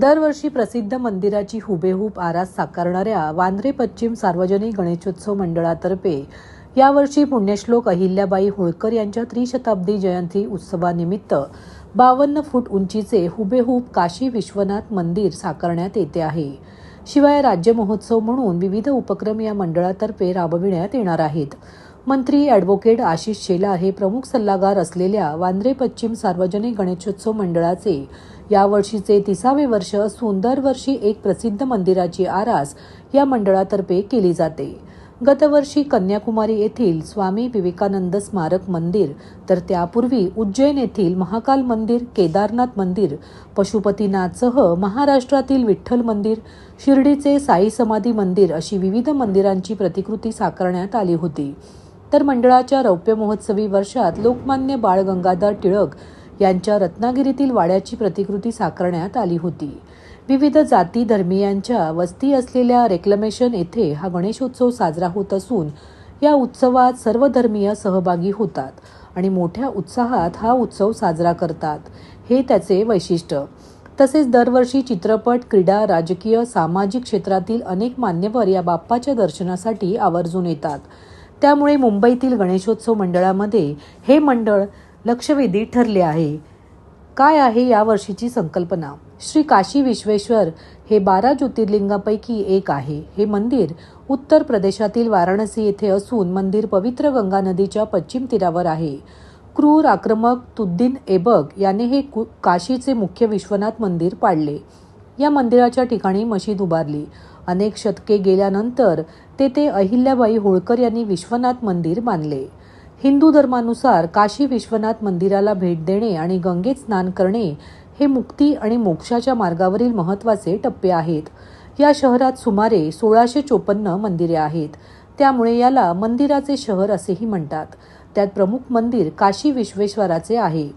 दरवर्षी प्रसिद्ध मंदिराची हुबेहूब आरास साकारणाऱ्या वांद्रे पश्चिम सार्वजनिक गणेशोत्सव मंडळातर्फे यावर्षी पुण्यश्लोक अहिल्याबाई होळकर यांच्या त्रिशताब्दी जयंती उत्सवानिमित्त बावन्न फूट उंचीचे हुबेहूब काशी विश्वनाथ मंदिर साकारण्यात येते आहे. शिवाय राज्य महोत्सव म्हणून विविध उपक्रम या मंडळातर्फे राबविण्यात येणार आहेत. मंत्री ॲडव्होकेट आशिष शेला हे प्रमुख सल्लागार असलेल्या वांद्रे पश्चिम सार्वजनिक गणेशोत्सव मंडळाचे यावर्षीचे तिसावे वर्ष असून दरवर्षी एक प्रसिद्ध मंदिराची आरास या मंडळातर्फे केली जाते. गतवर्षी कन्याकुमारी येथील स्वामी विवेकानंद स्मारक मंदिर तर त्यापूर्वी उज्जैन येथील महाकाल मंदिर केदारनाथ मंदिर पशुपतीनाथसह महाराष्ट्रातील विठ्ठल मंदिर शिर्डीचे साई समाधी मंदिर अशी विविध मंदिरांची प्रतिकृती साकारण्यात आली होती. तर मंडळाच्या रौप्य महोत्सवी वर्षात लोकमान्य बाळ गंगाधर टिळक यांच्या रत्नागिरीतील वाड्याची प्रतिकृती साकारण्यात आली होती. विविध जाती धर्मीयांच्या वस्ती असलेल्या रेक्लमेशन येथे हा गणेशोत्सव साजरा होत असून या उत्सवात सर्व धर्मीय सहभागी होतात आणि मोठ्या उत्साहात हा उत्सव साजरा करतात. हे त्याचे वैशिष्ट्य. तसेच दरवर्षी चित्रपट क्रीडा राजकीय सामाजिक क्षेत्रातील अनेक मान्यवर या बाप्पाच्या दर्शनासाठी आवर्जून येतात. त्यामुळे मुंबईतील गणेशोत्सव मंडळामध्ये हे मंडळ लक्षवेधी ठरले आहे. काय आहे या वर्षीची संकल्पना? श्री काशी विश्वेश्वर हे बारा ज्योतिर्लिंगापैकी एक आहे. हे मंदिर उत्तर प्रदेशातील वाराणसी येथे असून मंदिर पवित्र गंगा नदीच्या पश्चिम तीरावर आहे. क्रूर आक्रमक तुद्दीन ऐबक याने हे कु- काशीचे मुख्य विश्वनाथ मंदिर पाडले. या मंदिराच्या ठिकाणी मशीद उभारली. अनेक शतके गेल्यानंतर तेथे अहिल्याबाई होळकर यांनी विश्वनाथ मंदिर बांधले. हिंदू धर्मानुसार काशी विश्वनाथ मंदिराला भेट देणे आणि गंगेत स्नान करणे हे मुक्ती आणि मोक्षाच्या मार्गावरील महत्त्वाचे टप्पे आहेत. या शहरात सुमारे सोळाशे चोपन्न मंदिरे आहेत. त्यामुळे याला मंदिराचे शहर असेही म्हणतात. त्यात प्रमुख मंदिर काशी विश्वेश्वराचे आहे.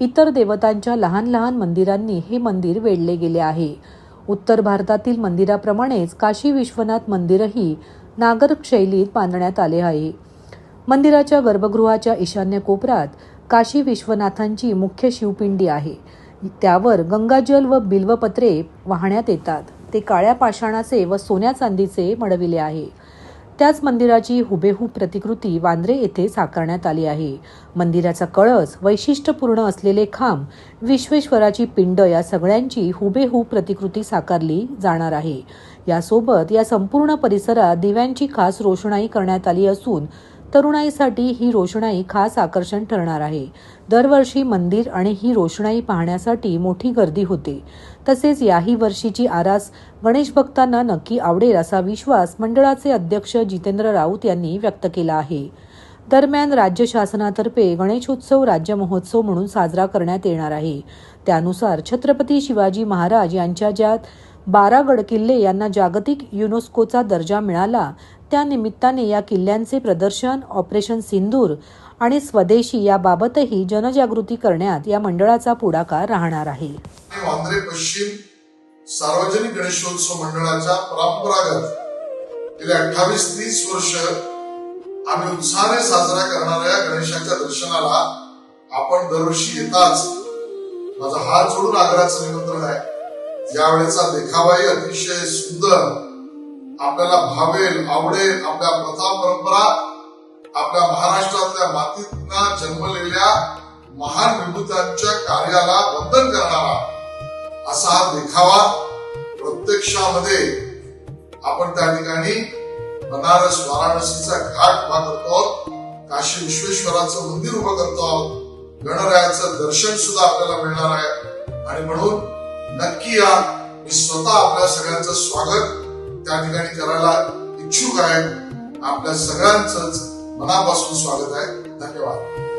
इतर देवतांच्या लहान लहान मंदिरांनी हे मंदिर वेढले गेले आहे. उत्तर भारतातील मंदिराप्रमाणेच काशी विश्वनाथ मंदिरही नागर शैलीत बांधण्यात आले आहे. मंदिराच्या गर्भगृहाच्या ईशान्य कोपऱ्यात काशी विश्वनाथांची मुख्य शिवपिंडी आहे. त्यावर गंगाजल व बिल्वपत्रे वाहण्यात येतात. ते काळ्या पाषाणाचे व सोन्या चांदीचे मडविले आहे. त्याच मंदिराची हुबेहूब प्रतिकृती वांद्रे येथे साकारण्यात आली आहे. मंदिराचा कळस वैशिष्ट्यपूर्ण असलेले खांब विश्वेश्वराची पिंड या सगळ्यांची हुबेहूब प्रतिकृती साकारली जाणार आहे. यासोबत या संपूर्ण परिसरात दिव्यांची खास रोषणाई करण्यात आली असून तरुणाईसाठी ही रोषणाई खास आकर्षण ठरणार आहे. दरवर्षी मंदिर आणि ही रोषणाई पाहण्यासाठी मोठी गर्दी होते. तसेच याही वर्षीची आरास गणेश भक्तांना नक्की आवडेल असा विश्वास मंडळाचे अध्यक्ष जितेंद्र राऊत यांनी व्यक्त केला आहे. दरम्यान राज्य शासनातर्फे गणेशोत्सव राज्य महोत्सव म्हणून साजरा करण्यात येणार आहे. त्यानुसार छत्रपती शिवाजी महाराज यांच्या ज्या बारा गड किल्ले यांना जागतिक युनेस्कोचा दर्जा मिळाला. त्यानिमित्ताने या किल्ल्यांचे प्रदर्शन ऑपरेशन सिंदूर आणि स्वदेशी याबाबतही जनजागृती करण्यात या मंडळाचा पुढाकार राहणार आहे. वांद्रे पश्चिम सार्वजनिक गणेशोत्सव मंडळाच्या परंपरागत गेले अठ्ठावीस तीस वर्ष आम्ही उत्साहाने साजरा करणाऱ्या गणेशाच्या दर्शनाला आपण दरवर्षी येताच माझा हात जोडून आग्रहाचं निमंत्रण आहे. यावेळेचा देखावाही अतिशय सुंदर. आपल्याला भावेल आवडेल आपल्या प्रथा परंपरा आपल्या महाराष्ट्रातल्या मातीतना जन्मलेल्या महान विभूतांच्या कार्याला वंदन करणारा असा हा देखावा प्रत्यक्षामध्ये आपण त्या ठिकाणी बनारस वाराणसीचा घाट उभा करतो आहोत. काशी विश्वेश्वराचं मंदिर उभं करतो आहोत. गणरायाचं दर्शन सुद्धा आपल्याला मिळणार आहे. आणि म्हणून नक्की या मी स्वतः आपल्या सगळ्यांचं स्वागत. त्या ठिकाणी करायला इच्छुक आहे. आपल्या सगळ्यांच मनापासून स्वागत आहे. धन्यवाद.